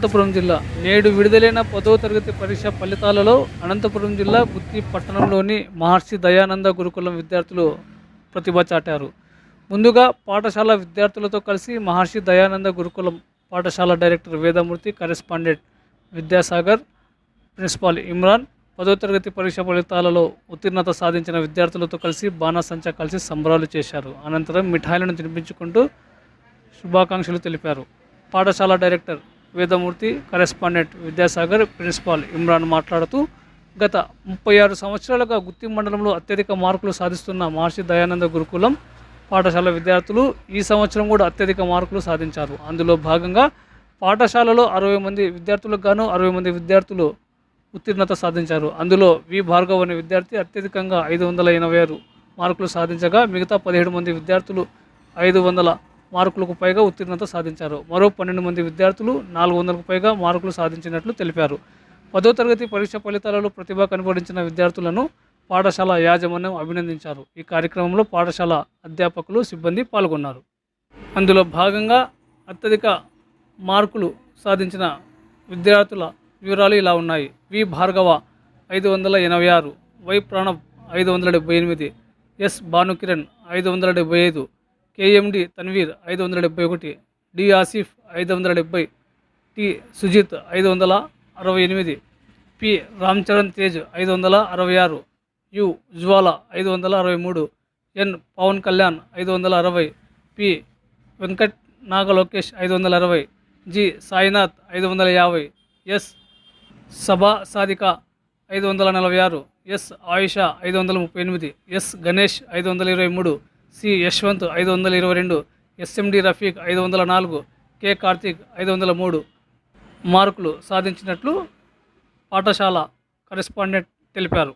అనంతపురం జిల్లా. నేడు విడుదలైన పదవ తరగతి పరీక్ష ఫలితాలలో అనంతపురం జిల్లా బుద్ధి పట్టణంలోని మహర్షి దయానంద గురుకులం విద్యార్థులు ప్రతిభ చాటారు. ముందుగా పాఠశాల విద్యార్థులతో కలిసి మహర్షి దయానంద గురుకులం పాఠశాల director Vedamurthy correspondent Vidyasagar principal Imran పదో తరగతి పరీక్ష ఫలితాలలో ఉత్తీర్ణత సాధించిన విద్యార్థులతో కలిసి బాణాసంచా కలిసి సంబరాలు చేశారు. అనంతరం మిఠాయిలను తినిపించుకుంటూ శుభాకాంక్షలు తెలిపారు. పాఠశాల director Vedamurthy correspondent Vidyasagar principal Imran మాట్లాడుతూ గత ముప్పై ఆరు సంవత్సరాలుగా గుత్తి మండలంలో అత్యధిక మార్కులు సాధిస్తున్న మహర్షి దయానంద గురుకులం పాఠశాల విద్యార్థులు ఈ సంవత్సరం కూడా అత్యధిక మార్కులు సాధించారు. అందులో భాగంగా పాఠశాలలో అరవై మంది విద్యార్థులకు గాను అరవై మంది విద్యార్థులు ఉత్తీర్ణత సాధించారు. అందులో వి. భార్గవ్ అనే విద్యార్థి అత్యధికంగా ఐదు వందల ఎనభై ఆరు మార్కులు సాధించగా మిగతా పదిహేడు మంది విద్యార్థులు ఐదు వందల మార్కులకు పైగా ఉత్తీర్ణత సాధించారు. మరో పన్నెండు మంది విద్యార్థులు నాలుగు వందలకు పైగా మార్కులు సాధించినట్లు తెలిపారు. పదో తరగతి పరీక్ష ఫలితాలలో ప్రతిభ కనబడించిన విద్యార్థులను పాఠశాల యాజమాన్యం అభినందించారు. ఈ కార్యక్రమంలో పాఠశాల అధ్యాపకులు సిబ్బంది పాల్గొన్నారు. అందులో భాగంగా అత్యధిక మార్కులు సాధించిన విద్యార్థుల వివరాలు ఇలా ఉన్నాయి. వి. భార్గవ ఐదు వందల ఎనభై ఆరు వై. ప్రణబ్ ఐదు వందల డెబ్బై ఎనిమిది ఎస్. భానుకిరణ్ ఐదు వందల డెబ్బై ఐదు కేఎండి తన్వీర్ ఐదు వందల డెబ్బై ఒకటి డి ఆసిఫ్ ఐదు వందల డెబ్బై టి సుజిత్ ఐదు వందల అరవై ఎనిమిది పి రామ్ చరణ్ తేజ్ ఐదు వందల అరవై ఆరు యు జ్వాల ఐదు వందల అరవై మూడు ఎన్ పవన్ కళ్యాణ్ ఐదు వందల అరవై పి వెంకట్ నాగ లోకేష్ ఐదు వందల అరవై జి సాయినాథ్ ఐదు వందల యాభై ఎస్ సభా సాధిక ఐదు వందల నలభై ఆరు ఎస్ ఆయుష ఐదు వందల ముప్పై ఎనిమిది ఎస్ గణేష్ ఐదు వందల ఇరవై మూడు సి యశ్వంత్ ఐదు వందల ఇరవై రెండు ఎస్ఎండి రఫీక్ ఐదు వందల నాలుగు కె కార్తీక్ ఐదు వందల మూడు మార్కులు సాధించినట్లు పాఠశాల కరెస్పాండెంట్ తెలిపారు.